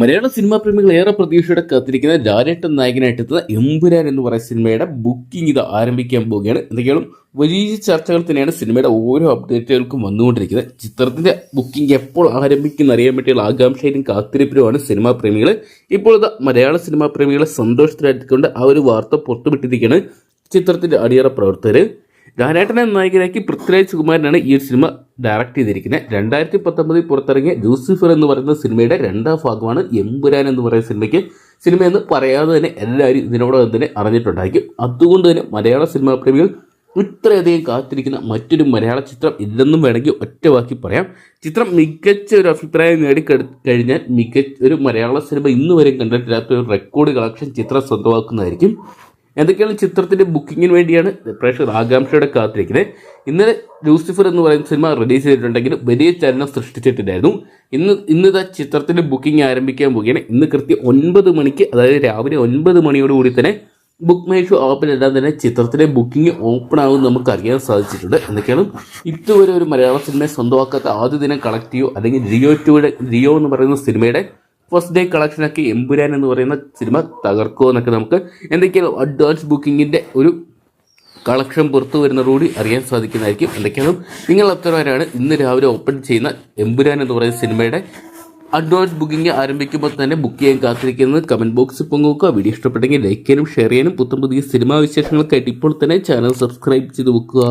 മലയാള cinema പ്രേമികൾ ഏറെ പ്രതീക്ഷയോടെ കാത്തിരിക്കുന്ന നായകനായിട്ട് എത്തുന്ന എമ്പുരാൻ എന്ന് പറയുന്ന സിനിമയുടെ ബുക്കിംഗ് ഇത് ആരംഭിക്കാൻ പോവുകയാണ്. എന്തൊക്കെയാണ് വലിയ ചർച്ചകൾ തന്നെയാണ് സിനിമയുടെ ഓരോ അപ്ഡേറ്റുകൾക്കും വന്നുകൊണ്ടിരിക്കുന്നത്. ചിത്രത്തിന്റെ ബുക്കിംഗ് എപ്പോൾ ആരംഭിക്കുന്ന അറിയാൻ പറ്റിയുള്ള ആകാംക്ഷയിലും കാത്തിരിപ്പിലുമാണ് സിനിമാ പ്രേമികൾ. ഇപ്പോൾ മലയാള സിനിമാ പ്രേമികളെ സന്തോഷത്തിലാക്കിക്കൊണ്ട് ആ ഒരു വാർത്ത പുറത്തുവിട്ടിരിക്കുകയാണ് ചിത്രത്തിന്റെ അടിയറ പ്രവർത്തകർ ലാലേട്ടനെ നായകനാക്കി പൃഥ്വിരാജ് സുകുമാരനാണ് ഈ ഒരു സിനിമ ഡയറക്റ്റ് ചെയ്തിരിക്കുന്നത്. രണ്ടായിരത്തി പത്തൊമ്പതിൽ പുറത്തിറങ്ങിയ ജൂസിഫർ എന്ന് പറയുന്ന സിനിമയുടെ രണ്ടാം ഭാഗമാണ് എമ്പുരാൻ എന്ന് പറയുന്ന സിനിമയ്ക്ക്. സിനിമ എന്ന് പറയാതെ തന്നെ എല്ലാവരും ഇതിനോടൊപ്പം തന്നെ അറിഞ്ഞിട്ടുണ്ടായിരിക്കും. അതുകൊണ്ട് തന്നെ മലയാള സിനിമാ പ്രേമികൾ ഇത്രയധികം കാത്തിരിക്കുന്ന മറ്റൊരു മലയാള ചിത്രം ഇല്ലെന്നും വേണമെങ്കിൽ ഒറ്റ വാക്കി പറയാം. ചിത്രം മികച്ച ഒരു അഭിപ്രായം നേടിക്കെടു കഴിഞ്ഞാൽ മികച്ച ഒരു മലയാള സിനിമ ഇന്നുവരെ കണ്ടിട്ടില്ലാത്ത ഒരു റെക്കോർഡ് കളക്ഷൻ ചിത്രം സ്വന്തമാക്കുന്നതായിരിക്കും. എന്തൊക്കെയാണ് ചിത്രത്തിന്റെ ബുക്കിങ്ങിന് വേണ്ടിയാണ് പ്രേക്ഷകർ ആകാംക്ഷയോടെ കാത്തിരിക്കുന്നത്. ഇന്നലെ ലൂസിഫർ എന്ന് പറയുന്ന സിനിമ റിലീസ് ചെയ്തിട്ടുണ്ടെങ്കിലും വലിയ ചലനം സൃഷ്ടിച്ചിട്ടുണ്ടായിരുന്നു. ഇന്ന് ഇന്നിതാ ചിത്രത്തിന്റെ ബുക്കിംഗ് ആരംഭിക്കാൻ പോവുകയാണ്. ഇന്ന് കൃത്യം ഒൻപത് മണിക്ക് അതായത് രാവിലെ ഒൻപത് മണിയോടുകൂടി തന്നെ ബുക്ക് മൈ ഷോ ആപ്പിലെല്ലാം തന്നെ ചിത്രത്തിന്റെ ബുക്കിംഗ് ഓപ്പൺ ആവും നമുക്ക് അറിയാൻ സാധിച്ചിട്ടുണ്ട്. എന്തൊക്കെയാണ്? ഇതുവരെ ഒരു മലയാള സിനിമയെ സ്വന്തമാക്കാത്ത ആദ്യ ദിനം കളക്റ്റീവ് അല്ലെങ്കിൽ റിയോ ടൂയുടെ റിയോ എന്ന് പറയുന്ന സിനിമയുടെ ഫസ്റ്റ് ഡേ കളക്ഷനൊക്കെ എമ്പുരാൻ എന്ന് പറയുന്ന സിനിമ തകർക്കുമോ എന്നൊക്കെ നമുക്ക് എന്തൊക്കെയാണ് അഡ്വാൻസ് ബുക്കിങ്ങിന്റെ ഒരു കളക്ഷൻ പുറത്തു വരുന്നതോടുകൂടി അറിയാൻ സാധിക്കുന്നതായിരിക്കും. എന്തൊക്കെയാണ്? നിങ്ങൾ അത്രവരാണ് ഇന്ന് രാവിലെ ഓപ്പൺ ചെയ്യുന്ന എമ്പുരാൻ എന്ന് പറയുന്ന സിനിമയുടെ അഡ്വാൻസ് ബുക്കിംഗ് ആരംഭിക്കുമ്പോൾ തന്നെ ബുക്ക് ചെയ്യാൻ കാത്തിരിക്കുന്നത് കമന്റ് ബോക്സിൽ പങ്കുവെക്കുക. വീഡിയോ ഇഷ്ടപ്പെട്ടെങ്കിൽ ലൈക്ക് ചെയ്യാനും ഷെയർ ചെയ്യാനും പുത്തം പുതിയ സിനിമാ വിശേഷങ്ങൾക്കായിട്ട് ഇപ്പോൾ തന്നെ ചാനൽ സബ്സ്ക്രൈബ് ചെയ്ത് വെക്കുക.